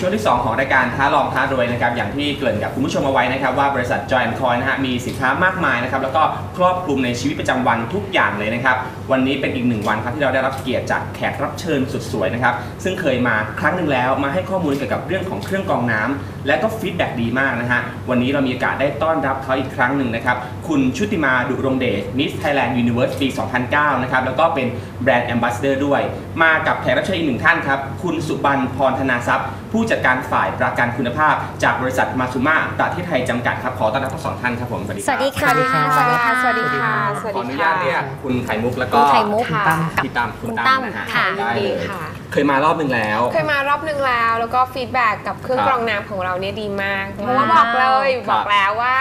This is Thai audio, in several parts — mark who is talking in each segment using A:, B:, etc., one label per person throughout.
A: ช่วงที่ 2 ของรายการท้าลองท้ารวยนะครับอย่างที่เกริ่นกับคุณผู้ชมเอาไว้นะครับว่าบริษัท Joy Coin นะฮะมีสินค้ามากมายนะครับแล้วก็ครอบคลุมในชีวิตประจำวันทุกอย่างเลยนะครับวันนี้เป็นอีกหนึ่งวันครับที่เราได้รับเกียรติจากแขกรับเชิญสุดสวยนะครับซึ่งเคยมาครั้งหนึ่งแล้วมาให้ข้อมูลเกี่ยวกับเรื่องของเครื่องกรองน้ำและก็ฟีดแบ็กดีมากนะฮะวันนี้เรามีโอกาสได้ต้อนรับเขาอีกครั้งหนึ่งนะครับคุณชุติมาดุรงเดช Miss Thailand Universe ปี 2009 นะครับแล้วก็เป็นแบรนด์แอมบ s สเดอร์ด้วย มากับแขกรับเชิญอีกหนึ่งท่านครับคุณสุบันพรธนาทรัพย์ผู้จัดการฝ่ายประกันคุณภาพ จากบริษัทมาซูมาประเทศไทยจำกัดครับขอต้อนรับทั้งสองท่านครับผมสวัสดี
B: สวัสดี
A: ครับ
B: ค่ะ
C: สวัสดีค่ะ สวัสดีค่ะ สวัส
A: ขอ
C: ดี
A: อนุ
C: ค่ะ
A: ญาตเรียกคุณไข่มุกแล้วก็
B: คุณไข่มุก
C: ค่ะ
A: พี่ตั้มคุณ
B: คุณ
A: ตั้
B: ตั้
A: ม
B: ม
A: นะฮะ
B: ค่ะ
A: ได้
C: ดี
A: เลย
C: ค่ะ
A: เคยมารอบหนึ่งแล้ว
C: เคยมารอบนึงแล้ว แล้วก็ฟีดแบ็กกับเครื่อง
A: ครับ
C: กรองน้ำของเราเนี่ยดีมาก เพ
B: ว้าว
C: ราะว่าบอกเลย
A: ครับ
C: บอกแล้วว่า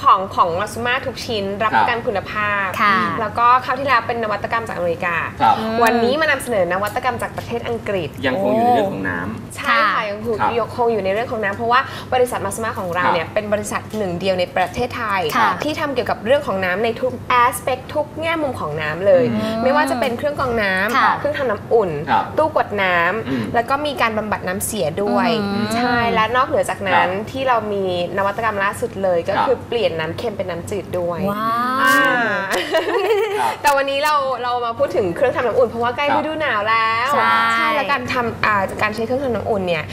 C: ของของมาซูมาทุกชิ้นรับ
A: ครับ
C: ประกันคุณภาพ
B: ค่ะ
C: แล้วก็คราวที่แล้วเป็นนวัตกรรมจากอเมริกา
A: ครับ
B: อืม
C: วันนี้มานำเสนอนวัตกรรมจากประเทศอังกฤษ
A: ยังคงอยู่ในเรื่องของน้ำ
C: ใช่ค่ะ
B: ค่ะ
C: ยังคง
A: ครับ
C: ยังคงอยู่ในเรื่องของน้ำเพราะว่าบริษัทมาสมาของเรา
A: ครับ
C: เนี่ยเป็นบริษัทหนึ่งเดียวในประเทศไทย
B: ค่ะ
C: ที่ทำเกี่ยวกับเรื่องของน้ำในทุกแอสเปกทุกแง่มุมของน้ำเลย
A: อืม
C: ไม่ว่าจะเป็นเครื่องกรองน้
B: ค่ะำ
C: เครื่องทำน้ำอุ่น
A: ครับ
C: ตู้กดน้ำ
A: อืม
C: แล้วก็มีการบำบัดน้ำเสียด้วย
B: อืม
C: ใช่และนอกเหนือจากนั้น
A: ครับ
C: ที่เรามีนวัตกรรมล่าสุดเลยก็
A: ครับ
C: คือเปลี่ยนน้ำเค็มเป็นน้ำจืดด้วย
B: ว้า
C: อ่า
B: ว
A: ครับ
C: แต่วันนี้เราเรามาพูดถึงเครื่องทำน้ำอุ่นเพราะว่าใกล้
A: ครับ
C: ฤดูหนาวแล้ว
B: ใช่
C: แล้วการทำอ่าการใช้เครื่องทำน้ำอุ่นเนี่ย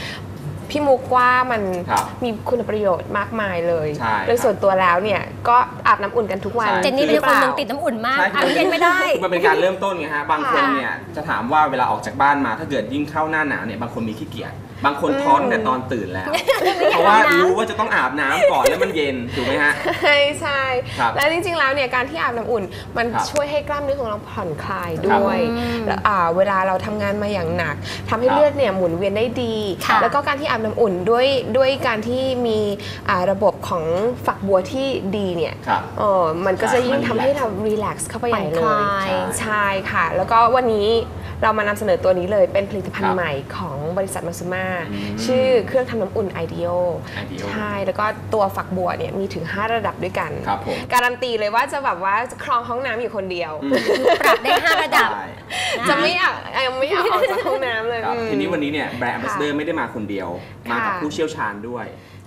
C: พี่มุกว่ามัน
A: ครับ
C: มีคุณประโยชน์มากมายเลย
A: ใช่
C: โดยส่วนตัวแล้วเนี่ยก็อาบน้ำอุ่นกันทุกวัน
A: ใช่
B: เจนนี่เป็นคนหนึ่งติด
C: หรือ
B: น้ำอุ่นมาก
A: ใช่
B: อาบเย็นไม่ได้
A: มันเป็นการเริ่มต้นไงฮะ บางคน
C: ค่ะ
A: เนี่ยจะถามว่าเวลาออกจากบ้านมาถ้าเกิดยิ่งเข้าหน้าหนาวเนี่ยบางคนมีขี้เกียจ บางคนท้อนแต่ตอนตื่นแล้ว เพราะว่ารู้ว่าจะต้องอาบน้ำก่อนแล้วมันเย็นถูกไหมฮะ
C: ใช่ใช่
A: ครับ
C: แล้วจริงๆแล้วเนี่ยการที่อาบน้ำอุ่น มัน
A: ครับ
C: ช่วยให้กล้ามเนื้อของเราผ่อนคลายด้วย
B: อืม
C: แล้วอ่าเวลาเราทำงานมาอย่างหนักทำให้
A: ครับ
C: เลือดเนี่ยหมุนเวียนได้ดี
B: ค่ะ
C: แล้วก็การที่อาบน้ำอุ่นด้วยด้วยการที่มีอ่าระบบของฝักบัวที่ดีเนี่ย
A: ครับ
C: เออมันก็จะยิ่ง
A: มัน
C: ทำให้เรารีแลกซ์เข้าไปใหญ่เล
B: ผ่อนค
C: ย
B: ลาย
C: ใช่ค่ะ แล้วก็วันนี้เรามานำเสนอตัวนี้เลยเป็นผลิตภัณ
A: ครั
C: ฑ์
A: บ
C: ใหม่ของ บริษัทมาซูมา
A: อืม
C: ชื่อเครื่องทำน้ำอุ่น IDEO
A: IDEO
C: ใช่ แล้วก็ตัวฝักบัวเนี่ยมีถึง 5 ระดับด้วยกัน
A: ครับผม
C: การันตีเลยว่าจะแบบว่าจะครองห้องน้ำอยู่คนเดียว
A: อืม
B: ปรับได้ 5 ระดับ
A: ใช่
C: จะไม่อยากยังไม่อยากออกจากห้องน้ำเลย
A: ครับ
C: อืม
A: ทีนี้วันนี้เนี่ยแบรนด์แอมบาสเดอร์ไม่ได้มาคนเดียว มากับ
C: ค่ะ
A: ผู้เชี่ยวชาญด้วย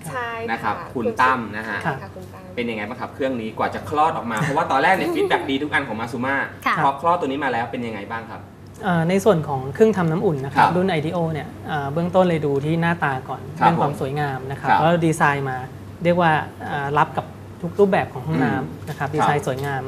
C: ใช่
A: นะครับะคุณตั้มนะฮะ
C: ใช่ค่ะคุณตั้ม
A: เป็นยังไงบ้างครับเครื่องนี้กว่าจะคลอดออกมา เพราะว่าตอนแรกเนี่ยฟีดแบ็กดีทุกอันของมาซูมา
B: ค่ะ
A: พอคลอดตัวนี้มาแล้วเป็นยังไงบ้างครับ
D: เอ่อ ในส่วนของเครื่องทำน้ำอุ่นนะครั
A: ครับบ
D: รุ่น IDEO เนี่ยเอ่อเบื้องต้นเลยดูที่หน้าตาก่อน
A: ครับ
D: เรื่องความ
A: ผม
D: สวยงามนะครับ
A: ครับ
D: แล้วดีไซน์มาเรียกว่าเอ่อรับกับทุกรูปแบบของห้อง
A: อืม
D: น้ำนะครับ
A: ครับ
D: ดีไซน์สวยงาม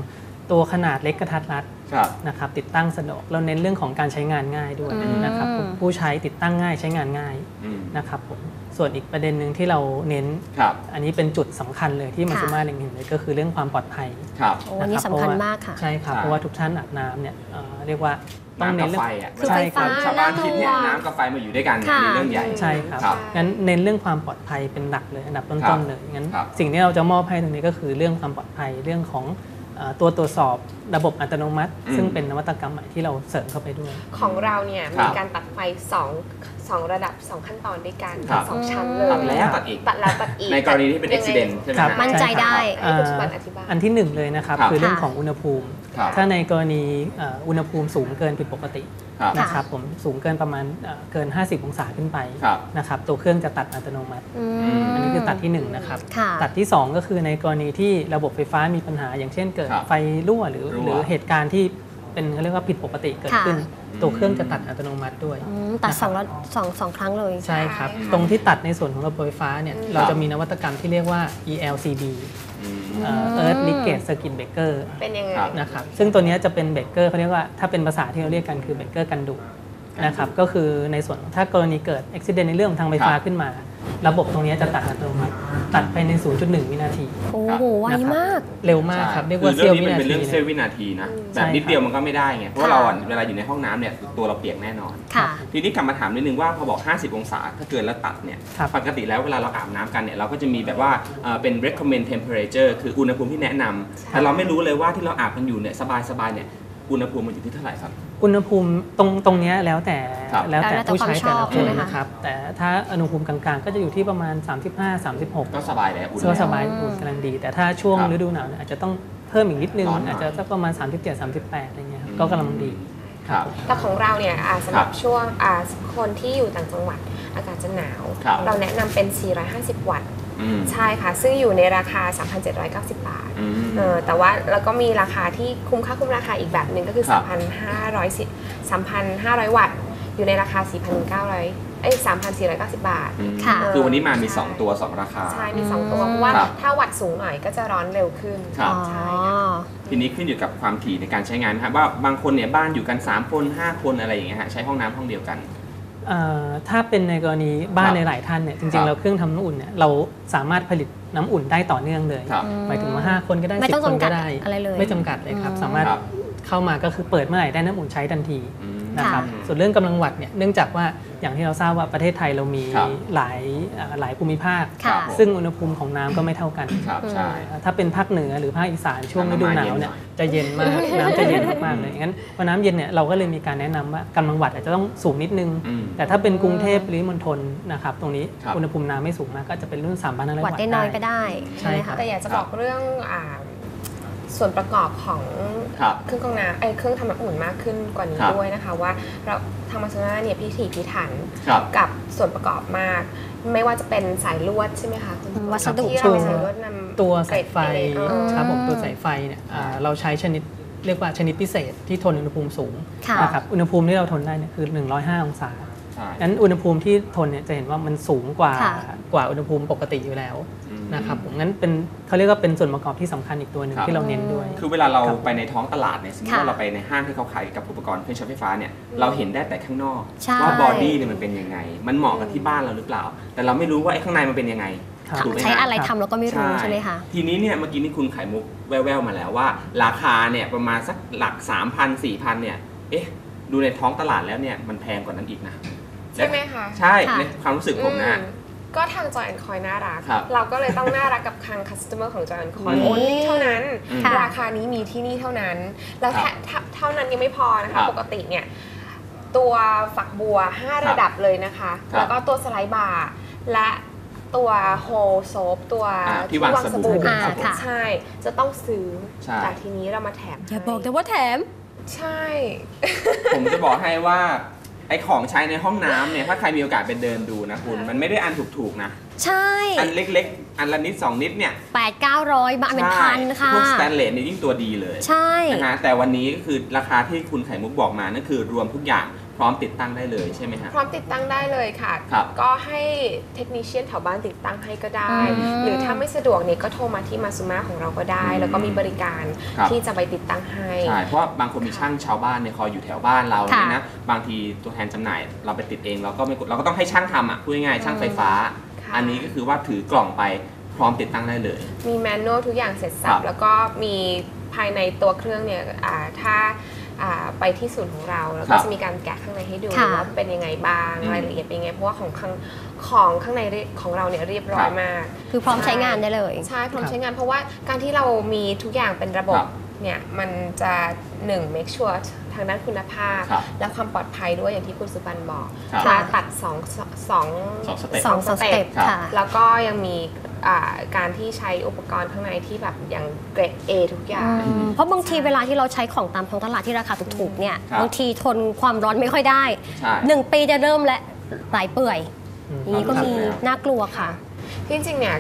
D: ตัวขนาดเล็กกระทัดรัด
A: ครับ
D: นะครับติดตั้งสะดวกเราเน้นเรื่องของการใช้งานง่ายด้วย
B: อืม
D: นะครับผมผู้ใช้ติดตั้งง่ายใช้งานง่าย
A: อืม
D: นะครับผมส่วนอีกประเด็นหนึ่งที่เราเน้น
A: ครับ
D: อันนี้เป็นจุดสำคัญเลยที่มา
B: ค่ะ
D: ซูมาเล็งเห็นเลยก็คือเรื่องความปลอดภัย
A: ครับ
B: โอ้อันนี้ะ
D: รับ
B: สำคัญ
D: เพระว่
B: มากค่ะ
D: ใช่ครับ
A: ใช่
D: เพราะว่าทุกท่านอาบน้ำเนี่ยเอ่อเรียกว่า ต้อง
A: น้ำ
D: เน้
A: กับ
D: นเรื่
A: ไฟ
D: อง
A: อะ
B: คือ
D: ใช่
B: ไฟ
D: ค
B: ฟ้า
D: รับ
A: ชาวบ้านคิดเนี่ย
B: น่ากลัว
A: น้ำกับไฟมาอยู่ด้วยกัน
B: ค่ะ
A: มีเรื่องใหญ่
D: ใช่ครับ
A: ครับ
D: งั้นเน้นเรื่องความปลอดภัยเป็นหลักเลยอันดับ
A: ครั
D: ต้
A: บ
D: นๆเลยงั้น
A: ครับ
D: สิ่งที่เราจะมอบให้ตรงนี้ก็คือเรื่องความปลอดภัยเรื่องของเอ่อตัวตรวจสอบระบบอัตโนมัติ
A: อืม
D: ซึ่งเป็นนวัตกรรมใหม่ที่เราเสริมเข้าไปด้วย
C: ของเราเนี่ย
A: ครั
C: มี
A: บ
C: การตัดไฟสองสองระดับสองขั้นตอนด้วยกัน
A: ครับ
C: สองชั้นเลย
A: ตัดแล้วตัดอีก
C: ตัดแล้วตัดอีก
A: ในกรณีที่เป็นอุบิเหตุใช่ไหม
D: ครับ
A: ฮะ
B: มั่นใจได้
C: ให้คุณสุบันอธิบาย
D: อันที่หนึ่งเลยนะครับ
A: ครับ
D: คือเรื่อง
B: ค่ะ
D: ของอุณหภูมิ
A: ครับ
D: ถ้าในกรณีเอ่ออุณหภูมิสูงเกินผิดปกติ
A: ครับ
D: นะครับผมสูงเกินประมาณเอ่อเกิน 50 องศาขึ้นไป
A: ครับ
D: นะครับตัวเครื่องจะตัดอัตโนมัติ
B: อืม
D: อันนี้คือตัดที่หนึ่งนะครับ
B: ค่ะ
D: ตัดที่ 2 ก็คือในกรณีที่ระบบไฟฟ้ามีปัญหา อย่างเช่นเกิด
A: ครับ
D: ไฟรั่วหรือ
A: รั่ว
D: หรือเหตุการณ์ที่เป็นเขาเรียกว่าผิดปกติเกิด
B: ค่ะ
D: ขึ้น ตัวเครื่องจะตัดอัตโนมัติด้วย
B: อืมตัดสองระสองสองครั้งเลย
D: ใช่ครับ
C: ใช่ค่ะ
D: ตรงที่ตัดในส่วนของระบบไฟฟ้าเนี่ย
C: อืม
D: เราจะมีนวัตกรรมที่เรียกว่า ELCB
A: อืม
D: เอ่อ Earth Leakage Circuit Breaker
C: เป็นยังไง
A: ครับ
D: นะครับซึ่งตัวเนี้ยจะเป็นเบรกเกอร์เขาเรียกว่าถ้าเป็นภาษาที่เราเรียกกันคือเบรกเกอร์กันดุ นะครับก็คือในส่วนถ้ากรณีเกิดอุบิเหตุในเรื่องของทางไฟฟ้า
A: ครับ
D: ขึ้นมา ระบบตรงเนี้ยจะตัดอัตโนมัติตัดภายใน 0.1 วินาที
B: โอ้โหไวมาก
D: เร็วมากครับ
A: ใช่
D: เรียกว่า
A: คือ
D: เสี้ยว
A: เรื่องนี้
D: วิ
A: มัน
D: นา
A: เป็น
D: ที
A: เรื่อง
D: เล
A: เสี้ย
D: ยว
A: วินาทีนะ
C: อืม
A: แบบนิด
D: ใช่ครับ
A: เดียวมันก็ไม่ได้ไงเพราะว่าเราอะเวลาอยู่ในห้องน้ำเนี่ยตัวเราเปียกแน่นอน
B: ค่ะ
A: ทีนี้กลับมาถามนิดนึงว่าพอบอก 50 องศาถ้าเกินแล้วตัดเนี่ย
D: ครับ
A: ปกติแล้วเวลาเราอาบน้ำกันเนี่ยเราก็จะมีแบบว่าเอ่อเป็น recommend temperature คืออุณหภูมิที่แนะนำแต่เราไม่รู้เลยว่าที่เราอาบกันอยู่เนี่ยสบายๆเนี่ยอุณหภูมิมันอยู่ที่เท่าไหร่ครับ
D: อุณหภูมิตรงตรงเนี้ยแล้วแต่
A: ครับ
D: แล้วแต่
B: แล้วแต่
D: ผู้ใช้
B: ความช
D: แต่
B: อ
D: ละ
B: บ
D: ค
B: ใช่
D: น
B: ไหมคะ
D: นะครับแต่ถ้าอุณหภูมิกลางๆ ก็จะอยู่ที่ประมาณ 35 36
A: ก็สบายแล้วอุ่น
D: ก็
A: แล้ว
D: สบายอุ่นกำลังดี แต่ถ้าช่วง
A: ครับ
D: ฤดูหนาวเนี่ยอาจจะต้องเพิ่มอีกนิดนึง
A: ร้อนหน่อย
D: อาจจะสักประมาณ 37 38อะไรเงี้ยครับ
A: อืม
D: ก็กำลังดี
A: ครับ
C: แต่ของเราเนี่ยอ่าสำหรับ
A: ครับ
C: ช่วงอ่าคนที่อยู่ต่างจังหวัดอากาศจะหนาว
A: ครับ
C: เราแนะนำเป็น 450 วัตต์
A: อืม
C: ใช่ค่ะ ซึ่งอยู่ในราคา 3,790 บาท
A: อืม
C: เออแต่ว่าแล้วก็มีราคาที่คุ้มค่าคุ้มราคาอีกแบบหนึ่งก็คือ
A: ครับ
C: 3,500สิ3,500 วัตต์ อยู่ในราคา 4,900เอ้ย3,490 บาท
A: อืม
B: ค่ะ
A: คือวันนี้มามี
C: ใช่
A: 2ตัว 2 ราคา
C: ใช่ มี 2 ตัวเพราะว่า
A: ครับ
C: ถ้าวัตต์สูงหน่อยก็จะร้อนเร็วขึ้น
A: ครับ
B: อ๋อ
C: ใช่ค่ะ
A: ทีนี้ขึ้นอยู่กับความถี่ในการใช้งานนะครับว่าบางคนเนี่ยบ้านอยู่กัน 3 คน 5 คนอะไรอย่างเงี้ยฮะใช้ห้องน้ำห้องเดียวกัน
D: เอ่อ ถ้าเป็นในกรณีบ้า
A: คนรับ
D: ในหลายท่านเนี่ยจ
A: ครั
D: ริง
A: บ
D: ๆเราเครื่องทำน้ำอุ่นเนี่ยเราสามารถผลิตน้ำอุ่นได้ต่อเนื่องเลย
A: ครับ
D: หมายถึงว่า 5 คนก็ได้
B: ไม่
D: สิ
B: ต้อง
D: บคน
B: จำกั
D: ก็
B: ด
D: ได้
B: อะไรเลย
D: ไม่จำกัดเลยครับ
B: อืม
D: สามารถ
A: ครับ
D: เข้ามาก็คือเปิดเมื่อไหร่ได้น้ำอุ่นใช้ทันที
A: อืม
D: นะครับ
B: ค่ะ
D: ส่วนเรื่องกำลังวัตต์เนี่ยเนื่องจากว่าอย่างที่เราทราบว่าประเทศไทยเรามี
A: ครับ
D: หลายเอ่อหลายภูมิภาค
B: ค่ะ
D: ซึ่งอุณหภูมิของน้ำก็ไม่เท่ากัน
A: ครับใช่
D: ถ้าเป็นภาคเหนือหรือภาคอีสานช่วงฤดูหนาวเนี่ย
A: น้ำมาเย็นหน่อย
D: จะเย็นมากน้ำจะเย็นมากๆเลยงั้นพอน้ำเย็นเนี่ยเราก็เลยมีการแนะนำว่ากำลังวัตต์อาจจะต้องสูงนิดนึง
A: อืม
D: แต่ถ้าเป็นกรุงเทพปริมณฑลนะครับตรงนี้
A: ครับ
D: อุณหภูมิน้ำไม่สูงมากก็จะเป็นรุ่น3 5 0 0
B: วั
D: วั
B: ด
D: ตต์
B: ได้น้อยก็ได้
D: ใช่
B: ใช่ไหม
D: ครั
B: คะ
D: บ
C: แต่อยากจะบอกเรื่องอ่า ส่วนประกอบของ
A: ครับ
C: เครื่องกรองน้ำไอ้ยเครื่องทำน้ำอุ่นมากขึ้นกว่านี้
A: ครับ
C: ด้วยนะคะ ว่าเราทางมาซนาเนี่ยพิถีพิถัน
A: ครับ
C: กับส่วนประกอบมาก ไม่ว่าจะเป็นสายลวดใช่ไหมคะคุณ
B: วัสดุ
C: ที่เราเป็นสายลวดนำ
D: ตัวสายไฟ
C: เกรด A อ๋อ
D: ครับผมตัวสายไฟเนี่ยอ่าเราใช้ชนิดเรียกว่าชนิดพิเศษที่ทนอุณหภูมิสูง
B: ค่ะ
D: นะครับอุณหภูมิที่เราทนได้เนี่ยคือ 105 องศา
A: ใช่
D: งั้นอุณหภูมิที่ทนเนี่ยจะเห็นว่ามันสูงกว่า
B: ค่ะ
D: กว่าอุณหภูมิปกติอยู่แล้ว
A: อืม
D: นะครับผมงั้นเป็นเขาเรียกว่าเป็นส่วนประกอบที่สำคัญอีกตัวหนึ่ง
A: ครับ
D: ที่เราเน้นด้วย
A: คือเวลาเรา
D: ครับ
A: ไปในท้องตลาดเนี่ยสมมติ
B: ค่ะ
A: ว่าเราไปในห้างที่เขาขายกับอุปกรณ์เครื่องใช้ไฟฟ้าเนี่ยเราเห็นได้แต่ข้างนอก
B: ใช่
A: ว่าบอดี้เนี่ยมันเป็นยังไง มันเหมาะกับที่บ้านเราหรือเปล่า แต่เราไม่รู้ว่าไอ้ข้างในมันเป็นยังไง
D: ครับ
A: ถูกไหมฮ
B: ใช้อะไรทำเราก็ไม่รู้ใช่ไหมคะ
A: ทีนี้เนี่ยเมื่อกี้นี่คุณไข่มุกแว่วๆมาแล้วว่า ราคาเนี่ยประมาณสักหลัก 3,000 4,000เนี่ยเอ๊ะดูในท้องตลาดแล้วเนี่ยมันแพงกว่านั้นอีกนะ
C: ใช่ไหมคะ
A: ใช่
B: ค่ะ
A: ในความรู้สึกผมนะ
C: อืม ก็ทางจอยแอนคอยน่ารัก
A: ครับ
C: เราก็เลยต้องน่ารักกับทางคัสเตอร์ของจอยแอนคอย
A: อืม
C: โอนลี่เท่านั้น
A: อืม
B: ค่ะ
C: ราคานี้มีที่นี่เท่านั้น แล้ว
A: ครั
C: แค่
A: บ
C: เท่าเท่านั้นยังไม่พอนะ
A: ครั
C: คะ
A: บ
C: ปกติเนี่ยตัวฝักบัว 5 ระดับเลยนะคะ
A: ครับ
C: แล้วก็ตัวสไลด์บาร์และตัวโฮโซฟตัว
A: อ่าที่วางสบู่
B: อ่า
C: ครับผม
B: ค่ะ
C: ใช่ จะต้องซื้อ
A: ใช่
C: แต่ทีนี้เรามาแถม
B: อย่า
C: ให้
B: บอกแต่ว่าแถม
C: ใช่
A: ผมจะบอกให้ว่าไอ้ของใช้ในห้องน้ำเนี่ยถ้าใครมีโอกาสไปเดินดูนะคุณ มันไม่ได้อันถูกๆนะ
B: ใช่
A: อันเล็กๆ อันละนิดสองนิดเนี่ย
B: แปดเก้าร้อยบาทเป็นพันค่ะ
A: พวกสแตนเลสเนี่ยยิ่งตัวดีเลย
B: ใช่
A: นะฮะแต่วันนี้ก็คือราคาที่คุณไข่มุกบอกมานั่นคือรวมทุกอย่างพ ร้อมติดตั้งได้เลยใช่ไหมฮะ
C: พร้อมติดตั้งได้เลยค่ะ
A: ครับ
C: ก็ให้เทคนิชเชียนแถวบ้านติดตั้งให้ก็ได้
B: อืม
C: หรือถ้าไม่สะดวกเนี่ยก็โทรมาที่มาซูมาของเราก็ได้
A: อืม
C: แล้วก็มีบริการ
A: ครับ
C: ที่จะไปติดตั้งให้
A: ใช่เพราะว่าบางคนมีช่างชาวบ้านเนี่ยคอยอยู่แถวบ้านเรา
B: ค่ะ
A: เนี่ยนะบางทีตัวแทนจำหน่ายเราไปติดเองเราก็ไม่เราก็ต้องให้ช่างทำอะพูดง่ายๆช่างไฟฟ้า
C: ค่ะ
A: อันนี้ก็คือว่าถือกล่องไปพร้อมติดตั้งได้เลย
C: มีแมนนวลทุกอย่างเสร็จสั
A: ครับบ
C: แล้วก็มีภายในตัวเครื่องเนี่ยอ่าถ้าอ่า ไปที่ศูนย์ของเรา แล้ว
A: ครั
C: ก็
A: บ
C: จะมีการแกะข้างในให้ดู
B: ค่ะ
C: ว่าเป็นยังไงบ้าง
A: อืม
C: รายละเอียดเป็นยังไงเพราะว่าของข้างของข้างในของเราเนี่ยเรียบร้อ
A: ครั
C: ย
A: บ
C: มาก
B: คือพร้อมใช้งานได้เลย
C: ใช่พร้อม
D: ครับ
C: ใช้งานเพราะว่าการที่เรามีทุกอย่างเป็นระบบ
A: ครับ
C: เนี่ยมันจะหนึ่ง make sure ทางด้านคุณภาพ
A: ครับ
C: และความปลอดภัยด้วยอย่างที่คุณสุปันบอก
A: ครับ
C: จะตัดสองสอง
A: สองสเต็ป
B: สองสองสเต็ป
A: ครับ
B: ค่ะ
C: แล้วก็ยังมีอ่าการที่ใช้อุปกรณ์ข้างในที่แบบอย่างเกรด A ทุกอย่าง
B: อืมเพราะบางทีเวลาที่เราใช้ของตามท้องตลาดที่ราคาถูกๆเนี่ย
A: ครับ
B: บางทีทนความร้อนไม่ค่อยได้
A: ใช่
B: หนึ่งปีจะเริ่มและหลายเปื่อย
D: อืม
B: อย่างนี้ก็มี
A: ครับ
B: น่ากลัวค่ะ
C: ที่จริงๆเนี่ย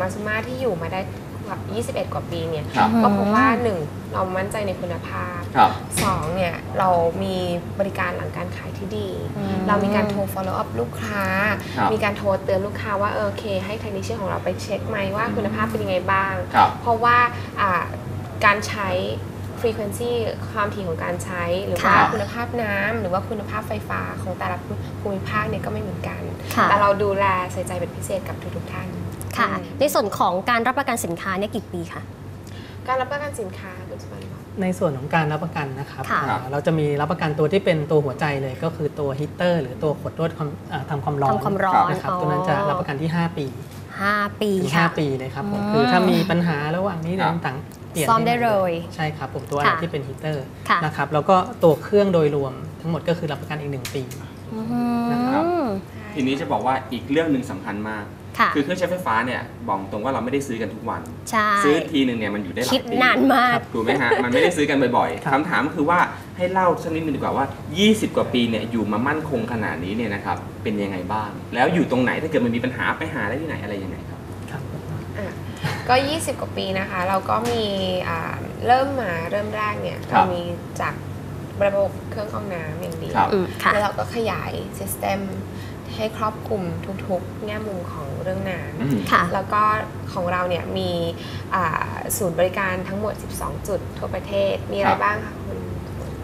C: มาซูมาที่อยู่มาได้แบบ21 กว่าปีเนี่ย
A: ครับ
C: ก็เพราะว่าหนึ่ง เรามั่นใจในคุณภาพ
A: ครับ
C: สองเนี่ยเรามีบริการหลังการขายที่ดี
B: อืม
C: เรามีการโทร follow up ลูกค้า
A: ครับ
C: มีการโทรเตือนลูกค้าว่าเออโอเคให้เทคนิชเชียนของเราไปเช็คไหมว่าคุณภาพเป็นยังไงบ้าง
A: ครับ
C: เพราะว่าอ่าการใช้ frequency ความถี่ของการใช้ หรือว่า
B: ค่ะ
C: คุณภาพน้ำหรือว่าคุณภาพไฟฟ้าของแต่ละภูมิภาคเนี่ยก็ไม่เหมือนกัน
B: ค่ะ
C: แต่เราดูแลใส่ใจเป็นพิเศษกับทุกๆท่าน
B: ค่ะ
C: อืม
B: ในส่วนของการรับประกันสินค้าเนี่ยกี่ปีคะ
C: การรับประกันสินค้าคุณสุวรรณบอก
D: ในส่วนของการรับประกันนะครับ
B: ค่ะ
D: อ่าเราจะมีรับประกันตัวที่เป็นตัวหัวใจเลยก็คือตัวฮีตเตอร์ หรือตัวขวดลดความอ่าทำความร้อน
B: ทำความร้อน
D: นะครับ
B: อ๋อ
D: ตัวนั้นจะรับประกันที่ 5 ปี
B: ห้าปี
D: ถึง
B: ค่ะ
D: 5ปีเลยครับผม
B: อืม
D: คือถ้ามีปัญหาระหว่างนี้
A: ครับ
D: ต่างๆเปลี่ยน
B: ซ่อมได้
D: ให้ห
B: เลย
D: ใช่ครับผมตัวอะไร
B: ค่ะ
D: ที่เป็นฮีตเตอร์
B: ค่ะ
D: นะครับแล้วก็ตัวเครื่องโดยรวมทั้งหมดก็คือรับประกันอีก1ปี
B: อื
A: นะครับ
B: ม
A: ทีนี้จะบอกว่าอีกเรื่องหนึ่งสำคัญมาก
B: ค่ะ
A: คือเครื่องใช้ไฟฟ้าเนี่ยบอกตรงว่าเราไม่ได้ซื้อกันทุกวัน
B: ใช่
A: ซื้อทีหนึ่งเนี่ยมันอยู่ได้หลาย
B: คิด
A: ปี
B: นานมาก
A: ถูกไหมฮะมันไม่ได้ซื้อกันบ่อย
D: ครับ
A: ๆคำถามคือว่าให้เล่าสักนิดนึงดีกว่าว่า 20 กว่าปีเนี่ยอยู่มามั่นคงขนาดนี้เนี่ยนะครับเป็นยังไงบ้าง แล้วอยู่ตรงไหนถ้าเกิดมันมีปัญหาไปหาได้ที่ไหนอะไรยังไงครับ
D: ครับ
C: อะก็ 20 กว่าปีนะคะ เราก็มีอ่าเริ่มมาเริ่มแรกเนี่ย
A: ครั
C: เรา
A: บ
C: มีจากระบบเครื่องกรองน้ำอย่างเดียว
A: ครับ
B: อืมค่ะ
C: แล้วเราก็ขยายซิสเต็ม ให้ครอบคลุมทุกๆ แง่มุมของเรื่องน้ำ
A: อืม
B: ค่ะ
C: แล้วก็ของเราเนี่ยมีอ่าศูนย์บริการทั้งหมด 12 จุดทั่วประเทศมีอะไร
A: ครับ
C: บ้างคะคุณ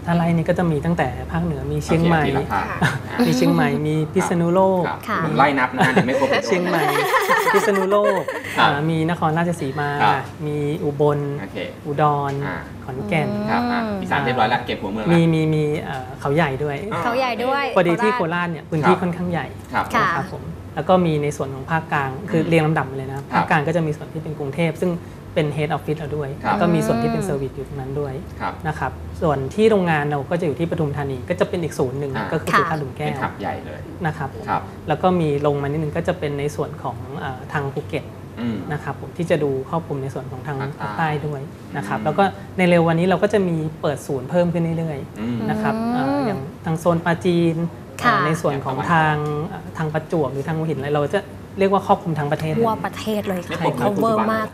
D: ถ้าไล่นี่ก็จะมีตั้งแต่ภาคเหนือมีเชียงใหม่
A: โอเคทีละภาค
C: ค่ะ
A: อะ
D: มีเชียงใหม่มีพิษณุโลก
A: ครับ
B: ค่ะ
A: ผมไล่นับนะฮะเดี๋ยวไม่ครบเป็นตัว
D: เชียงใหม่ พิษณุโลก
A: ครับ
D: อ่ามีนครราชสีมา
A: ครับ
D: มีอุบล
A: โอเค
D: อุดร
A: อ่า
D: ขอนแก่น
A: ครับอะ
B: อืม
A: อีสานเรียบร้อยแล้วเก็บหัวเมือง
D: มี
A: แล้ว
D: มีมีเอ่อเขาใหญ่ด้วย
A: อ่า
B: เขาใหญ่ด้วย
D: พอดีที่
B: โค
D: โค
B: ราช
D: ราชเนี่ยพื้นที่
A: ครับ
D: ค่อนข้างใหญ่
A: ครับ
B: ค่ะ
D: นะครับผมแล้วก็มีในส่วนของภาคกลางคือ
A: อืม
D: เรียงลำดับมาเลยนะครับ
A: ครับ
D: ภาคกลางก็จะมีส่วนที่เป็นกรุงเทพ ซึ่ง เป็น head office เราด้วย
A: ครับ
D: ก็มีส่วนที่เป็นเซอร์วิสอยู่ตรงนั้นด้วย
A: ครับ
D: นะครับ ส่วนที่โรงงานเราก็จะอยู่ที่ปทุมธานี ก็จะเป็นอีกศูนย์หนึ่ง
A: อ่า
D: ก็คือ
B: ค่ะ
D: สุขาหลุมแก้
A: เป็น
D: ว
A: ขับใหญ่เลย
D: นะครับ
A: ครับ
D: แล้วก็มีลงมานิดนึงก็จะเป็นในส่วนของเออทางภูเก็ต
A: อืม
D: นะครับผมที่จะดูครอบคลุมในส่วนของทาง
A: ภาคใต้
D: ภาคใต้ด้วยนะครับ
A: อืม
D: แล้วก็ในเร็ววันนี้เราก็จะมีเปิดศูนย์เพิ่มขึ้นเรื่อย
A: อืม
D: ๆนะครับ
B: อืม
D: เอ่ออย่างทางโซนปาจีน
B: ค่ะ
D: เอ่อในส่วนของทางเอ่อทางประจวบหรือทางหัวหินอะไรเราจะ เรียกว่าครอบคลุมทั้งประเทศ
B: ทั่ว
D: เลย
B: ประเทศเลย
A: ไม่
B: ค่ะ
A: ครบนะ
B: cover
A: คุณสุวรรณ
B: มาก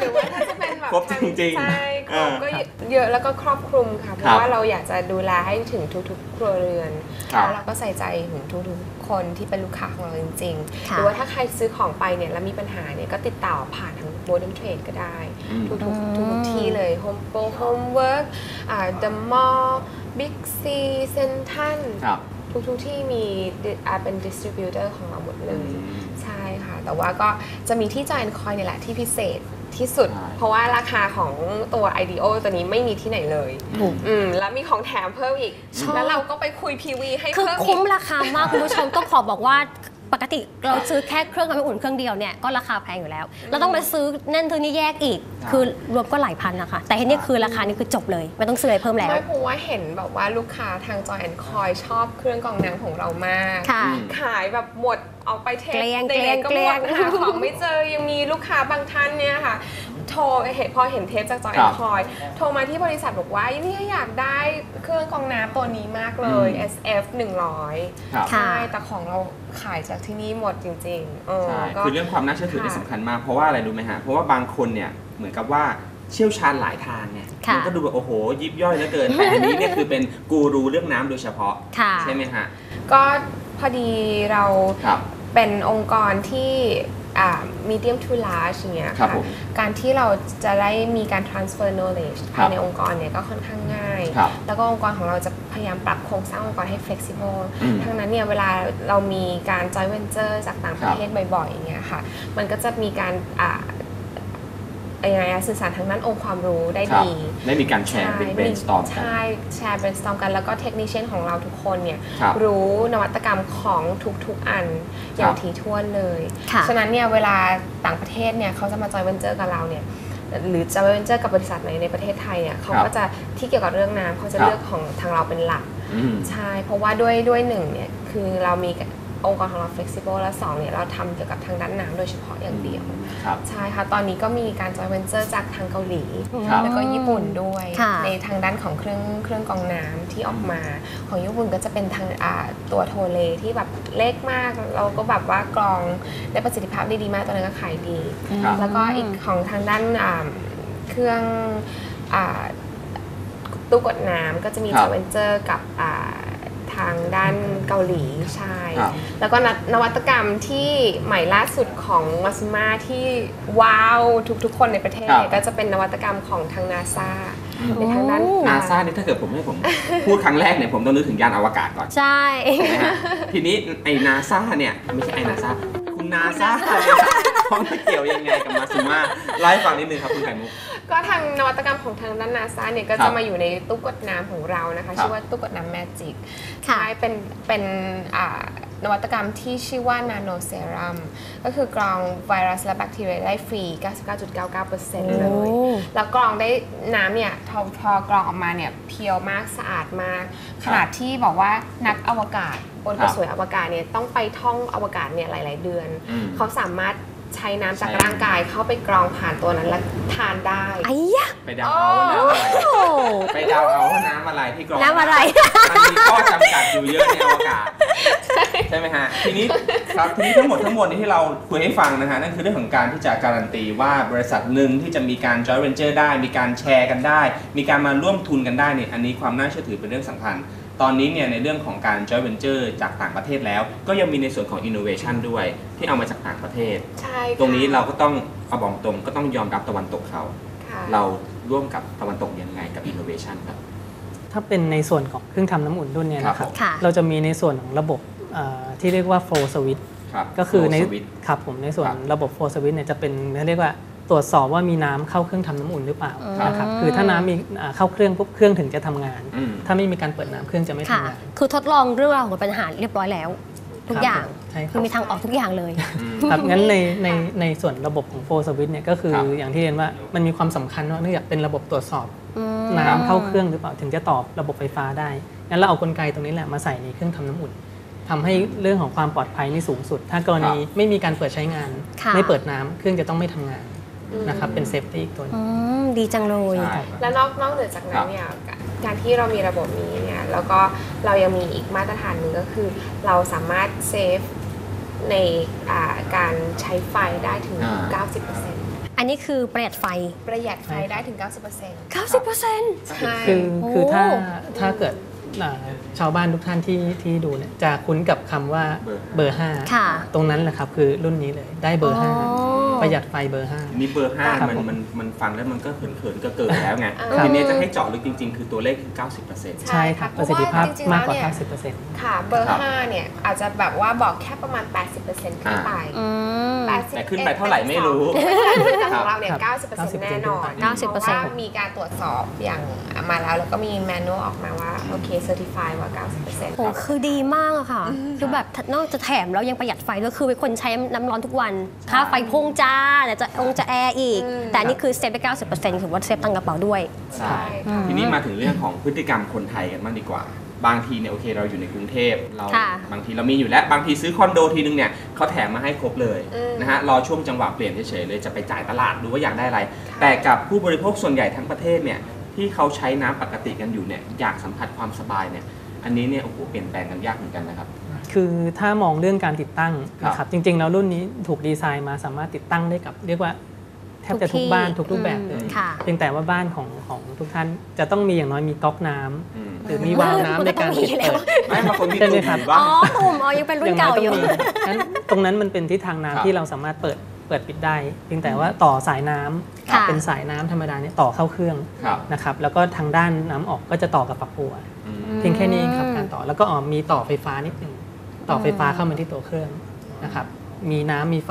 C: หรือว่าถ้าจะเป็นแบบ
A: ครบจริงๆ
C: ใช่ครบก็
A: เออ
C: เยอะแล้วก็ครอบคลุมค่ะ เพ
A: ครั
C: ราะ
A: บ
C: ว่าเราอยากจะดูแลให้ถึงทุกๆ ครัวเรือน
A: ครับ
C: แล้วเราก็ใส่ใจถึงทุกๆ คนที่เป็นลูกค้าของเราจริงๆ
B: ค่ะ
C: หรือว่าถ้าใครซื้อของไปเนี่ยแล้วมีปัญหาเนี่ยก็ติดต่อผ่านทาง Modern Trade ก็ได้
A: อืม
C: ทุก
B: อืม
C: ๆทุกๆที่เลย Home Pro Homework อ่า The Mall Big C Central
A: ครับ
C: ทุ กๆที่มีดิอ่าเป็นดิสติบิวเตอร์ของเราหมดเล
A: อื
C: ย
A: ม
C: ใช่ค่ะ แต่ว่าก็จะมีที่ Join Coin เนี่ยแหละที่พิเศษที่สุด
A: ใช่
C: เพราะว่าราคาของตัว IDEO ตัวนี้ไม่มีที่ไหนเลย
A: อืม
C: อืมแล้วมีของแถมเพิ่มอีก
B: ชอบ
C: แล้วเราก็ไปคุย PV ให้
B: คือ
C: เพิ่มอี
B: คุ้ม
C: ก
B: ราคามากคุณผู้ชมต้องขอบอกว่า ปกติเราซื้อแค่เครื่องทำให้อุ่นเครื่องเดียวเนี่ยก็ราคาแพงอยู่แล้ว เราต้องไปซื้อนั่นซื้อนี่แยกอีก
A: ครับ
B: คือรวมก็หลายพันนะคะ แต่ที่นี่คือราคานี้คือจบเลยไม่ต้องซื้ออะไรเพิ่มแล้ว
C: ไม่เพราะว่าเห็นแบบว่าลูกค้าทาง Joy and Coin ชอบเครื่องกรองน้ำของเรามาก
B: ค่ะ
C: ขายแบบหมดออกไปเทป
B: เกลี้ยง
C: ด
B: เกลี้ยง
C: ก็
B: เกลี้
C: หม
B: ยง
C: ดหาของไม่เจอยังมีลูกค้าบางท่านเนี่ยค่ะโทรเห็นพอเห็นเทปจากจอย
A: ครั
C: แอบนคอย โทรมาที่บริษัทบอกว่าเนี่ยอยากได้เครื่องกรองน้ำตัวนี้มากเลย
A: อืม
C: SF 100
A: ครับ
B: ค่ะ
C: ใช่ แต่ของเราขายจากที่นี่หมดจริงๆเออ
A: ใช่
C: ก็
A: คือเรื่องความน่าเชื่อถือเนี่ย
C: ค่ะ
A: สำคัญมาก เพราะว่าอะไรรู้ไหมฮะ เพราะว่าบางคนเนี่ยเหมือนกับว่าเชี่ยวชาญหลายทางเนี่ย
B: ค่ะ
A: มัก็ดูแบบโอ้โห ยิบย่อยเหลือเกิน แต่อันนี้เนี่ยคือเป็นกูรูเรื่องน้ำโดยเฉพาะ
B: ค่ะ
A: ใช่ไหมฮะ
C: ก็พอดีเรา
A: ครับ
C: เป็นองค์กรที่อ่า medium to large อย่างเงี้ย
A: ครับ
C: ค่ะ
A: ผม
C: การที่เราจะได้มีการ transfer knowledge
A: ครั
C: ภาย
A: บ
C: ในองค์กรเนี่ยก็ค่อนข้างง่าย
A: ครับ
C: แล้วก็องค์กรของเราจะพยายามปรับโครงสร้างองค์กรให้ flexible
A: อืม
C: ทั้งนั้นเนี่ยเวลาเรามีการ joint venture จากต่างประเทศบ่อยๆอย่างเงี้ยค่ะ มันก็จะมีการอ่า ยังไงอะสื่อสารทางด้านองค์ความรู้ได้
A: ครับ
C: ดี
A: ได้มีการแชร์เป็น brainstorm กัน
C: ใช่ แชร์ brainstorm กัน แล้วก็เทคนิชเชนของเราทุกคนเนี่ย
A: ครับ
C: รู้นวัตกรรมของทุกๆอันอย่า
A: ค
C: ง
A: รับ
C: ถี่ถ้วนเลย
B: ค่ะ
C: ฉะนั้นเนี่ยเวลาต่างประเทศเนี่ยเขาจะมาจอยเวนเจอร์กับเราเนี่ยหรือจะเวนเจอร์กับบริษัทไหนในประเทศไทยเนี่ยเขา
A: ครับ
C: ก็จะที่เกี่ยวกับเรื่องน้ำเขาจะ
A: ครับ
C: เลือกของทางเราเป็นหลัก
A: อืม
C: ใช่ เพราะว่าด้วยด้วยหนึ่งเนี่ยคือเรามี องค์กรของเรา flexible และสองเนี่ยเราทำเกี่ยวกับทางด้านน้ำโดยเฉพาะอย่างเดียว
A: ครับ
C: ใช่ค่ะ ตอนนี้ก็มีการจอยเวนเจอร์จากทางเกาหลี
A: ครับ
C: แล้วก็ญี่ปุ่นด้วย
B: ค่ะ
C: ในทางด้านของเครื่องเครื่องกรองน้ำที่ออกมา ของญี่ปุ่นก็จะเป็นทางอ่าตัวโทเลที่แบบเล็กมาก เราก็แบบว่ากรองได้ประสิทธิภาพได้ดีมากตัวนั้นก็ขายดี
A: ครับ
C: แล้วก็อีกของทางด้านอ่าเครื่องอาตู้กดน้ำก็จะมี
A: ครั
C: จ
A: บ
C: อยเวนเจอร์กับอ่า ทางด้านเกาหลีใช่
A: ครับ
C: แล้วก็นนวัตกรรมที่ใหม่ล่าสุดของมาซูมาที่ว้าวทุกๆ คนในประเทศเนี่ย
A: ครับ
C: ก็จะเป็นนวัตกรรมของทางนาซาในทางด้าน
B: โอ้
A: นาซาเนี่ยถ้าเกิดผมให้ผม พูดครั้งแรกเนี่ยผมต้องนึกถึงยานอวกาศก่อน
B: ใช่
A: ถูกไหมฮะทีนี้ไอ้นาซาเนี่ยไม่ใช่ไอ้นาซาคุณนาซาเนี่ยเขาไม่เกี่ยวยังไงกับมาซูมาไล่าให้ฟังนิดนึงครับคุณไข่มุก
C: ก็ทางนวัตกรรมของทางด้านนาซาเนี่ยก็
A: ครั
C: จะ
A: บ
C: มาอยู่ในตู้กดน้ำของเรานะคะ
A: ครับ
C: ชื่อว่าตู้กดน้ำแมจิก
B: ค่ะ
C: ใช่เป็นเป็นอ่านวัตกรรมที่ชื่อว่า Nano Serum ก็คือกรองไวรัสและแบคทีเรียได้ฟรี 99.99%เลย แล้วกรองได้น้ำเนี่ยพอพอกรองออกมาเนี่ยเพียวมากสะอาดมาก ขนาดที่บอกว่านักอวกาศบนกระสวยอวกาศเนี่ยต้องไปท่องอวกาศเนี่ยหลาย ๆ เดือน
A: อืม
C: เขาสามารถ ใช้น้ำจาก
A: ใช้
C: ร่างกายเข้าไปกรองผ่านตัวนั้นและทานได้
B: ไอ้ยะ
A: ไปเดาเอาว่าน้ำอะไร
B: โอ้
A: ไปเดาเอาว่าน้ำอะไรที่กรอง
B: น้ำอะไร
A: มันมีข้อจำกัดอยู่เยอะในอวกาศ ใช่ไหมฮะ ทีนี้ครับทีนี้ทั้งหมดทั้งมวลนี้ที่เราคุยให้ฟังนะฮะ นั่นคือเรื่องของการที่จะการันตีว่าบริษัทหนึ่งที่จะมีการ joint venture ได้ มีการแชร์กันได้ มีการมาร่วมทุนกันได้เนี่ยอันนี้ความน่าเชื่อถือเป็นเรื่องสำคัญ ตอนนี้เนี่ยในเรื่องของการ joint venture จากต่างประเทศแล้ว ก็ยังมีในส่วนของ innovation ด้วยที่เอามาจากต่างประเทศ
C: ใช่ค่ะ
A: ตรงนี้เราก็ต้องเอาบอกตรงก็ต้องยอมรับตะวันตกเขา
C: ค่ะ
A: เราร่วมกับตะวันตกยังไงกับ innovation ครับ
D: ถ้าเป็นในส่วนของเครื่องทำน้ำอุ่นรุ่นเนี้นะค
A: ครั
D: รั
A: บบผม
B: ค่ะ
D: เราจะมีในส่วนของระบบเอ่อที่เรียกว่า flow switch
A: ครับ
D: ก็คือใน
A: Flow Switch
D: ครับผมในส่วน
A: ครับ
D: ระบบ flow switch เนี่ยจะเป็นเขาเรียกว่า ตรวจสอบว่ามีน้ำเข้าเครื่องทำน้ำอุ่นหรือเปล่า
B: ครับ
D: นะครับคือถ้าน้ำมีอ่าเข้าเครื่องปุ๊บเครื่องถึงจะทำงาน
A: อืม
D: ถ้าไม่มีการเปิดน้ำเครื่องจะไม่
B: ค่ะ
D: ทำงาน
B: คือทดลองเรื่องราวของปัญหาเรียบร้อยแล้ว ทุกอย่าง
D: ใช่ค
B: คื
D: รั
B: อบมีทางออกทุกอย่างเลย
A: อืม
D: ครับงั้นในในในส่วนระบบของ flow switch เนี่ยก็คือ
A: ครับ
D: อย่างที่เรียนว่ามันมีความสำคัญว่าเนื่องจากเป็นระบบตรวจสอบ
B: อืม
D: น้ำเข้าเครื่องหรือเปล่าถึงจะตอบระบบไฟฟ้าได้งั้นเราเอากลไกตรงนี้แหละมาใส่ในเครื่องทำน้ำอุ่นทำให้เรื่องของความปลอดภัยนี่สูงสุด ถ้ากรณี
A: ครับ
D: ไม่มีการเปิดใช้งาน
B: ค่ะ
D: ไม่เปิดน้ำเครื่องจะต้องไม่ทำงาน นะครับเป็นเซฟตี้อีกตัวหนึง
B: อืมดีจังเลย
A: ใช่
C: แล้วนอกนอกเหนือจากนั้นเนี่ยการที่เรามีระบบนี้เนี่ยแล้วก็เรายังมีอีกมาตรฐานหนึ่งก็คือ เราสามารถเซฟในอ่าการใช้ไฟได้ถึง
A: อ่า
C: 90%
B: อันนี้คือประหยัดไฟ
C: ประหยัดไฟ
D: ใช่ครับ
C: ได้ถึง 90%
B: 90%
C: ใช่
D: คือคือถ้า
B: โอ้
D: ถ้าเกิดอ่า ชาวบ้านทุกท่านที่ที่ดูเนี่ยจะคุ้นกับคำว่า
A: เบอร์
D: เบอร์ห้า
B: ค่ะ
D: ตรงนั้นแหละครับคือรุ่นนี้เลยได้เบอร์ห้า
B: อ๋อ
D: ประหยัดไฟเบอร์ห้า
A: นี่เบอร์ห้า
D: ครับ
A: มัน
D: ผม
A: มันมันฟังแล้วมันก็เขินๆก็เกินแล้วไง
C: ครับ
A: ทีนี้จะให้เจาะลึกจริง ๆ คือตัวเลขคือ 90%
D: ใช่ครับ
C: เพ
D: ประ
C: ราะ
D: สิทธิภาพ
C: ว่าจริงๆ
D: มากกว่า
C: แล้วเนี่ย
D: 90%
C: ค่ะ เบอร์
A: ครับ
C: 5เนี่ย อาจจะแบบว่าบอกแค่ประมาณ 80%ขึ้นไป
B: อืม
C: 80
A: แต่ขึ้นไปเท่าไหร่ไม่รู้
C: แต่ของเราเนี่ย
D: ครับ
C: 90%แน่นอน
B: 90%
C: เพราะว่ามีการตรวจสอบอย่างมาแล้ว แล้วก็มีแมนนวลออกมาว่า โอเคเซอร์ติฟายว่า 90%
B: โอ้คือดีมากอะค่ะ คือแบบนอกจากแถมแล้วยังประหยัดไฟด้วยคือเป็นคนใช้น้ำร้อนทุกวันค่าไฟพุ่งจ้าแต่จะองจะแอร์อีก
C: อืม
B: แต่อันนี่คือเซฟไป 90%ถือว่าเซฟตังค์กระเป๋าด้วย
A: ใช่
B: อืม
A: ทีนี้มาถึงเรื่องของพฤติกรรมคนไทยกันบ้างดีกว่า บางทีเนี่ยโอเคเราอยู่ในกรุงเทพเรา
B: ค่ะ
A: บางทีเรามีอยู่แล้ว บางทีซื้อคอนโดทีนึงเนี่ยเขาแถมมาให้ครบเลย
C: อืม
A: นะฮะรอช่วงจังหวะเปลี่ยนเฉยๆเลยจะไปจ่ายตลาดดูว่าอยากได้อะไรแต่กับผู้บริโภคส่วนใหญ่ทั้งประเทศเนี่ยที่เขาใช้น้ำปกติกันอยู่เนี่ยอยากสัมผัสความสบายเนี่ยอันนี้เนี่ยโอ้โหเปลี่ยนแปลงกันยากเหมือนกันนะครับ
D: คือถ้ามองเรื่องการติดตั้ง
A: ครับ
D: นะครับจริงๆแล้วรุ่นนี้ถูกดีไซน์มาสามารถติดตั้งได้กับเรียกว่า แทบจะทุกบ้านทุกรูปแบบเลย
B: อืมค่ะ
D: เพียงแต่ว่าบ้านของของทุกท่านจะต้องมีอย่างน้อยมีก๊อกน้ำ
A: อืม
D: หรือมีวาล์วน้ำในการปิดเปิด
A: ไม่บางคนมี
D: ใช่ไหม
A: ตุ่ม
D: ครับ
A: อยู่บ้า
B: อ๋
A: ง
B: อตุ่มอ๋อยังเป็นรุ่น
D: อย่างน้อ
B: เก่าย
D: ต้
B: อ
D: อง
B: ยู่
D: มีนั้นตรงนั้นมันเป็นทิศทาง
A: ครับ
D: น้ำที่เราสามารถเปิดเปิดปิดได้เพียงแต่ว่าต่อสายน้ำ
B: ค่ะ
D: เป็นสายน้ำธรรมดาเนี่ยต่อเข้าเครื่อง
A: ครับ
D: นะครับแล้วก็ทางด้านน้ำออกก็จะต่อกับฝักบัว
A: อืม
D: เพียงแค่นี้ครับการต่อแล้วก็อ๋อมีต่อไฟฟ้านิดหนึงต่อไฟฟ้าเข้ามาที่ตัวเครื่องนะครับมีน้ำมีไฟ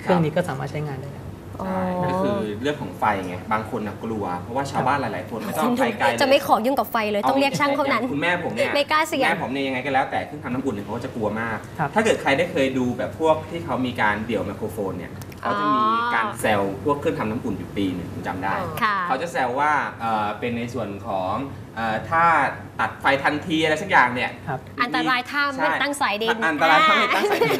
D: เครื่องนี้ก็สามารถใช้งานได้แล้ว
A: ใช่ก็คือเรื่องของไฟไงบางคนนะกลัว เพราะว่าชาวบ้านหลาย ๆ คนไม่ต้องไปไกลเลย
B: จะไม่ขอยุ่งกับไฟเลยต้องเรียกช่างเท่านั้น
A: คุณแม่ผมเนี่ย
B: ไม่กล้าเสี่ยง
A: แม่ผมเนี่ยยังไงก็แล้วแต่เครื่องทำน้ำอุ่นเนี่ยเขาก็จะกลัวมาก
D: ครับ
A: ถ้าเกิดใครได้เคยดูแบบพวกที่เขามีการเดี่ยวไมโครโฟนเนี่ยเขาจะมีการแซวพวกเครื่องทำน้ำอุ่นอยู่ปีหนึ่งผมจำได้
C: อ๋อ
B: ค่ะ
A: เขาจะแซวว่าเอ่อเป็นในส่วนของเอ่อถ้าตัดไฟทันทีอะไรสักอย่างเนี่ย
D: ครับ
B: อันตรายถ้าไม่
A: ใช่
B: ตั้งสายดิน
A: อันตรายถ้าไม่ตั้งสายดิน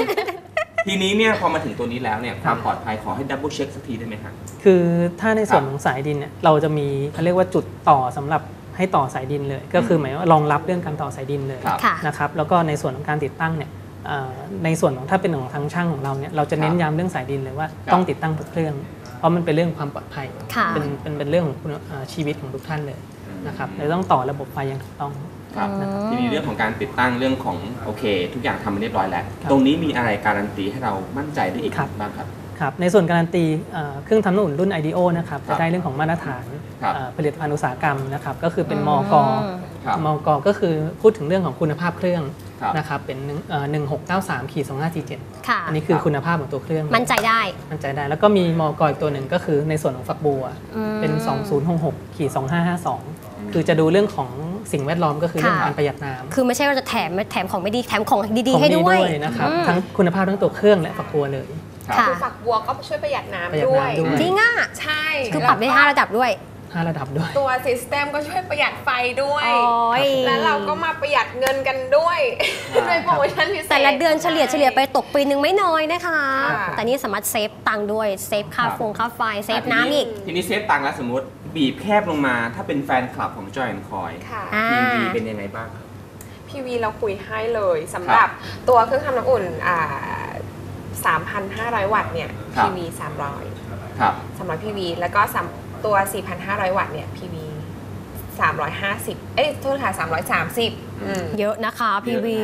A: ทีนี้เนี่ยพอมาถึงตัวนี้แล้วเนี่ยความปลอดภัยขอให้ดับเบิลเช็คสักทีได้ไหมครับ
D: คือถ้าในส่วน
A: ครับ
D: ของสายดินเนี่ยเราจะมีเขาเรียกว่าจุดต่อสำหรับให้ต่อสายดินเลย ก็คือหมายว่ารองรับเรื่องการต่อสายดินเลย
A: ครับ
B: ค่ะ
D: นะครับแล้วก็ในส่วนของการติดตั้งเนี่ยเอ่อในส่วนของถ้าเป็นของทางช่างของเราเนี่ยเราจะเน้นย้ำเรื่องสายดินเลยว่า
A: ครับ
D: ต้องติดตั้งทุกเครื่อง เพราะมันเป็นเรื่องความปลอดภัย
B: ค่ะ
D: เป็นเป็นเป็นเรื่องของคุณเอ่อชีวิตของทุกท่านเลยนะครับเลยต้องต่อระบบไฟอย่างถูกต้อง
A: ครับ
B: อืม
A: ทีนี้เรื่องของการติดตั้งเรื่องของโอเค ทุกอย่างทำมาเรียบร้อยแล้ว
D: ครับ
A: ตรงนี้มีอะไรการันตีให้เรามั่นใจได้อีก
D: ครับ
A: บ้างครับ
D: ครับในส่วนการันตีเอ่อเครื่องทำน้ำอุ่นรุ่น IDEO นะครับ
A: ครับ
D: จะได้เรื่องของมาตรฐาน
A: ครับ
D: เอ่อผลิตภัณฑ์อุตสาหกรรมนะครับก็คือเป็นมก
A: ครับ
D: มกก็คือพูดถึงเรื่องของคุณภาพเครื่อง
A: ครับ
D: นะครับเป็นหนึ่งหกเก้าสามขีดสองห้าจีเจ็ด
B: ค่ะ
D: อันนี้คือคุณภาพของตัวเครื่อง
B: มั่นใจได้
D: มั่นใจได้ แล้วก็มีมกอีกตัวหนึ่งก็คือในส่วนของฝักบัว
B: อืม
D: เป็น2066ขีด2552คือจะดูเรื่องของ สิ่งแวดล้อมก็คือเรื่องของ
B: ค่ะ
D: การประหยัดน้ำ
B: คือไม่ใช่ว่าจะแถมแถมของไม่ดีแถมของดี
D: ของ
B: ๆให้ด้วย
D: นะครับ
B: อืม
D: ทั้งคุณภาพทั้งตัวเครื่องและฝักบัวเลย
A: ครับ
B: ค่ะ
C: คือฝักบัวก็ช่วยประหยัดน้ำ
D: ประหยัด
C: ด้วย
D: น้ำด้วย
B: จริงอะ
C: ใช่
B: คือปรับได้
C: แล้วก็
B: ห้าระดับด้วย
D: 5ระดับด้วย
C: ตัวซิสเต็มก็ช่วยประหยัดไฟด้วย
B: โอ้ย
C: แล้วเราก็มาประหยัดเงินกันด้วย
A: ครับ
C: ด้วยโปรโมชั่นพิเศษ
B: แต่ละเดือนเฉลี่ยเฉลี่ยไปตกปีหนึ่งไม่น้อยนะคะ
C: ค่ะ
B: แต่นี่สามารถเซฟตังค์ด้วย เซฟค่า
A: ครับ
B: ฟงค่าไฟ เซฟน้ำอีก
A: ทีนี้เซฟตังค์แล้วสมมติ บีบแคบลงมา ถ้าเป็นแฟนคลับของ Joy and Coy
C: ค่ะ
B: อ่า
A: ทีวีเป็นยังไงบ้างครับ
C: พีวีเราคุยให้เลยสำหรับตัวเครื่องทำน้ำอุ่นอ่า3,500 วัตต์เนี่ย
A: ครับ
C: พีวี300
A: ครับ
C: 300 PV แล้วก็สามตัว 4,500 วัตต์เนี่ย PV 350 เอ้ยโทษค่ะ 330อืม
B: เยอะนะคะพีวี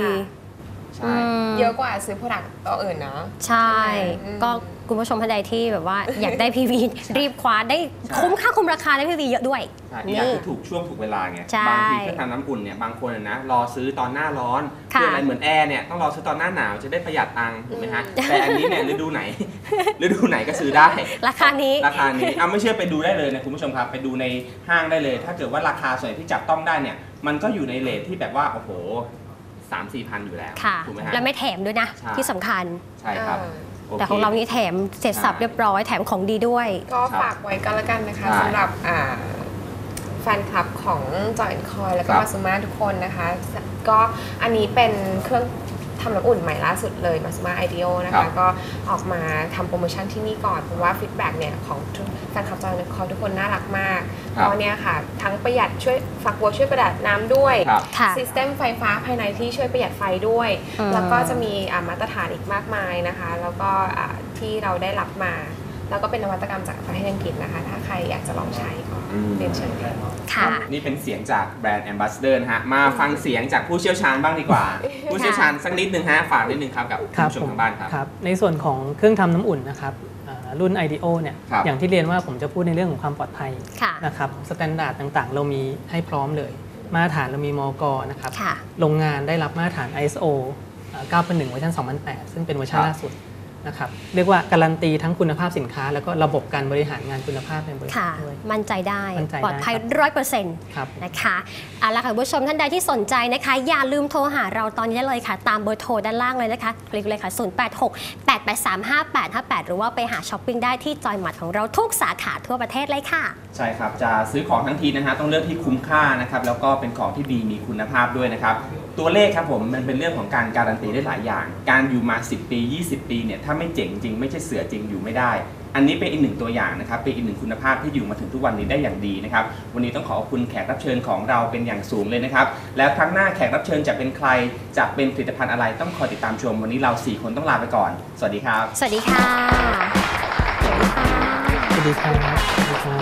A: ใช่
C: เยอะกว่าซื้อ product ตัวอื่นเนาะ
B: ใช่
C: อืม
B: ก็ คุณผู้ชมท่านใดที่แบบว่าอยากได้พีวีรีบคว้าได้คุ้มค่าคุ้มราคาได้พีวีเยอะด้วย
A: ใช่อีกอย่างคือถูกช่วงถูกเวลาไง
B: ใช่
A: บางทีก็ทำน้ำอุ่นเนี่ยบางคนอะนะรอซื้อตอนหน้าร้อน
B: ค่ะ
A: เพื่ออะไรเหมือนแอร์เนี่ยต้องรอซื้อตอนหน้าหนาวจะได้ประหยัดตังค์ถูกไหมฮะแต่อันนี้เนี่ยฤดูไหน ฤดูไหนก็ซื้อได้
B: ราคานี้
A: ราคานี้เอาไม่เชื่อไปดูได้เลยนะคุณผู้ชมครับ ไปดูในห้างได้เลย ถ้าเกิดว่าราคาส่วนใหญ่ที่จับต้องได้เนี่ย มันก็อยู่ในเลทที่แบบว่า โอ้โหสามสี่พันอยู่แล้ว
B: ค่ะ
A: ถูกไหมฮะ
B: และไม่แถมด้วยนะ
A: ใช่
B: ที่สำคัญ
A: ใช่ครับ
C: อ่า
A: โค
B: แต่ของเรานี่แถมเสร็จสับเรียบร้อยแถมของดีด้วย
C: ก็ฝากไว้ก็แล้วกันนะคะ
A: ใช่
C: สำหรับอ่าแฟนคลับของ Joy and Coy แล้วก็
A: ครับ
C: มาซูมาทุกคนนะคะ ก็อันนี้เป็นเครื่อง ทำน้ำอุ่นใหม่ล่าสุดเลยมาซูมาไอเดียนะ
A: ครั
C: คะ
A: บ
C: ก็ออกมาทำโปรโมชั่นที่นี่ก่อน เพราะว่าฟีดแบ็กเนี่ยของทุกแฟนคลับ Joy and Coy ทุกคนน่ารักมาก
A: ครั
C: เพ
A: บ
C: ราะเนี่ยค่ะ ทั้งประหยัดช่วยฝักบัวช่วยประหยัดน้ำด้วย
A: ครับ
B: ค่ะ
C: ซิสเต็มไฟฟ้าภายในที่ช่วยประหยัดไฟด้วย
B: อืม
C: แล้วก็จะมีอ่ามาตรฐานอีกมากมายนะคะ แล้วก็อ่าที่เราได้รับมา แล้วก็เป็นนวัตกรรมจากประเทศอังกฤษนะคะ ถ้าใครอยากจะลองใช้ก็
A: อืม
C: เรียนเชิญค่ะ
B: ค่ะ
A: นี่เป็นเสียงจากแบรนด์แอมบาสเดอร์นะฮะ มาฟังเสียงจากผู้เชี่ยวชาญบ้างดีกว่า ผู้เชี่ยวชาญสักนิดนึงฮะ ฝากนิดนึงครับกับ
D: ครั
A: ผู้ชม
D: ผม
A: ทางบ้านครับ
D: ครับ ในส่วนของเครื่องทำน้ำอุ่นนะครับอ่ารุ่น IDEO เนี่ย
A: ครับ
D: อย่างที่เรียนว่าผมจะพูดในเรื่องของความปลอดภัย
B: ค่ะ
D: นะครับ สแตนดาร์ดต่างๆ เรามีให้พร้อมเลย มาตรฐานเรามีมกนะครับ
B: ค่ะ
D: โรงงานได้รับมาตรฐาน ISO อ่า9001เวอร์ชัน2008 ซึ่งเป็นเวอร์ชัน
A: ครับ
D: ล่าสุด นะครับเรียกว่าการันตีทั้งคุณภาพสินค้า แล้วก็ระบบการบริหารงานคุณภาพในบริษั
B: ค่ะ
D: ทด้วย
B: มั่นใจได้
D: มั่นใจได้
B: ปลอดภัย
D: ครับ
B: ร้อยเปอร์เซ็นต์
D: ครับ
B: นะคะเอาละค่ะคุณผู้ชมท่านใดที่สนใจนะคะ อย่าลืมโทรหาเราตอนนี้ได้เลยค่ะ ตามเบอร์โทรด้านล่างเลยนะคะคลิกเลยค่ะ 086 883 5858 หรือว่าไปหาช้อปปิ้งได้ที่จอยหมัดของเราทุกสาขาทั่วประเทศเลยค่ะ
A: ใช่ครับ จะซื้อของทั้งทีนะฮะต้องเลือกที่คุ้มค่านะครับแล้วก็เป็นของที่ดีมีคุณภาพด้วยนะครับ ตัวเลขครับผมมันเป็นเรื่องของการการันตีได้หลายอย่าง การอยู่มา 10 ปี 20 ปีเนี่ยถ้าไม่เจ๋งจริงไม่ใช่เสือจริงอยู่ไม่ได้ อันนี้เป็นอีกหนึ่งตัวอย่างนะครับเป็นอีกหนึ่งคุณภาพที่อยู่มาถึงทุกวันนี้ได้อย่างดีนะครับวันนี้ต้องขอขอบคุณแขกรับเชิญของเราเป็นอย่างสูงเลยนะครับแล้วครั้งหน้าแขกรับเชิญจะเป็นใครจะเป็นผลิตภัณฑ์อะไรต้องคอยติดตามชมวันนี้เราสี่คนต้องลาไปก่อน สวัสดีครับ
B: สวัสดีค่ะ
D: สวัสดีครับสวัสดีครับ